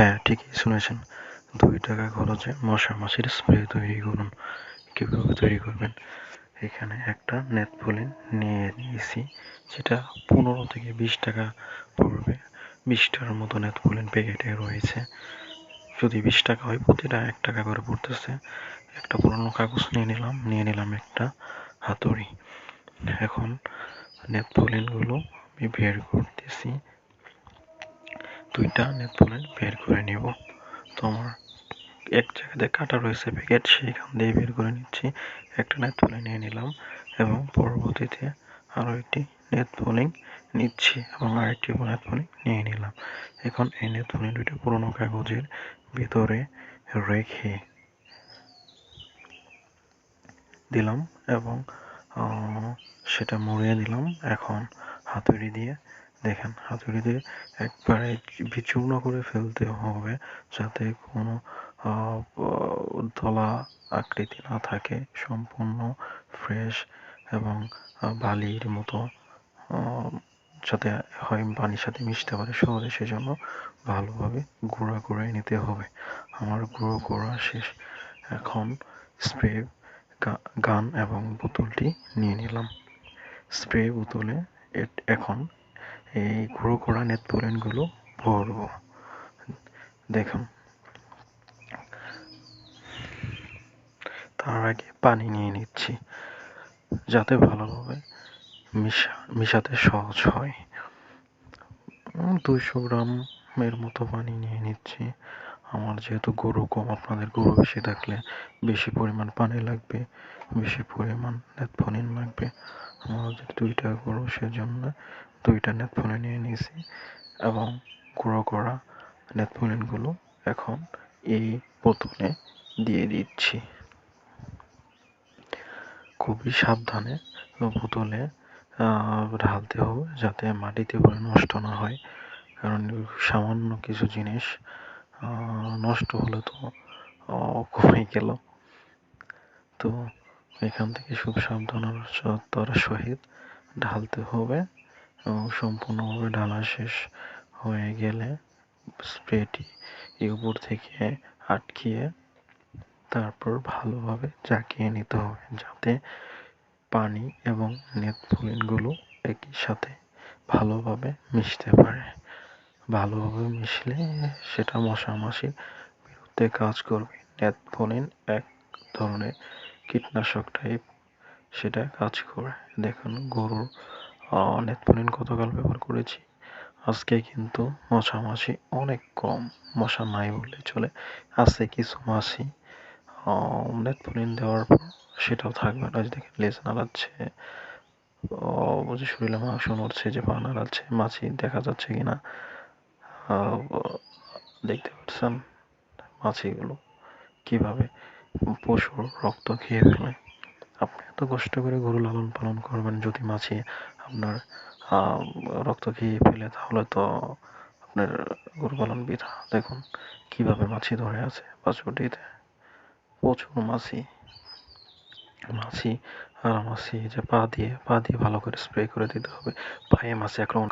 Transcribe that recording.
হ্যাঁ ঠিকই শুনেছেন। দুই টাকা খরচে মশা মাছির স্প্রে তৈরি করুন। কীভাবে তৈরি করবেন? এখানে একটা নেটফলিন নিয়ে নিয়েছি, যেটা পনেরো থেকে বিশ টাকা পড়বে। বিশটার মতো নেটফলিন প্যাকেটে রয়েছে। যদি বিশ টাকা হয়, প্রতিটা এক টাকা করে পড়তেছে। একটা পুরনো কাগজ নিয়ে নিলাম নিয়ে নিলাম একটা হাতুড়ি। এখন নেটফলিনগুলো আমি বের করতেছি। দুইটা নেটফলিন বের করে নিব। তো আমার এক জায়গাতে কাটা রয়েছে প্যাকেট সেইখান দিয়ে বের করে নিচ্ছি। একটা নেট নেটফলিন নিয়ে নিলাম এবং পরবর্তীতে আরও একটি নেট নেটফলিং নিচ্ছি এবং আরেকটি নেটফলিং নিয়ে নিলাম। এখন এই নেট নেটফলিং দুইটা পুরোনো কাগজের ভিতরে রেখে দিলাম এবং সেটা মুড়িয়ে দিলাম। এখন হাতুড়ি দিয়ে দেখেন হাতুড়ি দিয়ে একবারে বিচূর্ণ করে ফেলতে হবে যাতে কোনো দলা আকৃতি না থাকে, সম্পূর্ণ ফ্রেশ এবং বালির মতো যাতে হয় পানির সাথে মিশতে পারে সহজে, সেজন্য ভালোভাবে গুঁড়া করে নিতে হবে। আমার গুঁড়ো করা শেষ। এখন স্প্রে গান এবং বোতলটি নিয়ে নিলাম। স্প্রে বোতলে এখন এই গুঁড়ো করা নেতপুরেনগুলো ভরবো। দেখুন। তার আগে পানি নিয়ে নিচ্ছি, যাতে ভালোভাবে মিশা, মিশাতে সহজ হয়। দুইশো গ্রামের মতো পানি নিয়ে নিচ্ছি। আমার যেহেতু গরু কম, আপনাদের গরু বেশি থাকলে বেশি পরিমাণ পানি লাগবে, বেশি পরিমাণ নেটফনিন লাগবে। আমার যে দুইটা গরু, সেজন্য দুইটা নেটফনিন নিয়ে নিয়েছি এবং গুঁড়ো করা নেটফনিনগুলো এখন এই বোতলে দিয়ে দিচ্ছি। খুবই সাবধানে বোতলে ঢালতে হবে যাতে মাটিতে পড়ে নষ্ট না হয়। কারণ সামান্য কিছু জিনিস নষ্ট হলে তো কমে গেল। তো এখান থেকে খুব সাবধানতার সহিত ঢালতে হবে। এবং সম্পূর্ণভাবে ঢালা শেষ হয়ে গেলে স্প্রেটি উপর থেকে আটকিয়ে তারপর ভালোভাবে জাকিয়ে নিতে হবে যাতে পানি এবং নেপথলিনগুলো একই সাথে ভালোভাবে মিশতে পারে। ভালোভাবে মিশলে সেটা মশা মাছির বিরুদ্ধে কাজ করবে। নেপথলিন এক ধরনের কীটনাশক টাইপ সেটা কাজ করে। দেখুন, গরুর নেপথলিন গতকাল ব্যবহার করেছি। আজকে কিন্তু মশা মাছি অনেক কম। মশা নাই বললে চলে। আছে কিছু মাছি। নেটফলিন দেওয়ার পর সেটাও থাকবে না। দেখেন লেজ নাড়াচ্ছে। বুঝি শরীরে মাংস নড়ছে যে পা নাড়াচ্ছে। মাছি দেখা যাচ্ছে কিনা। দেখতে পাচ্ছেন মাছিগুলো কীভাবে পশুর রক্ত খেয়ে ফেলে। আপনি কষ্ট করে গরু লালন পালন করবেন যদি মাছি আপনার রক্ত খেয়ে ফেলে, তাহলে তো আপনার গরু পালন বৃথা দেখুন কীভাবে মাছি ধরে আছে বাছুটিতে প্রচুর মাছি মাছি আর মাছি যে পা দিয়ে পা দিয়ে ভালো করে স্প্রে করে দিতে হবে। পায়ে মাছি আক্রমণ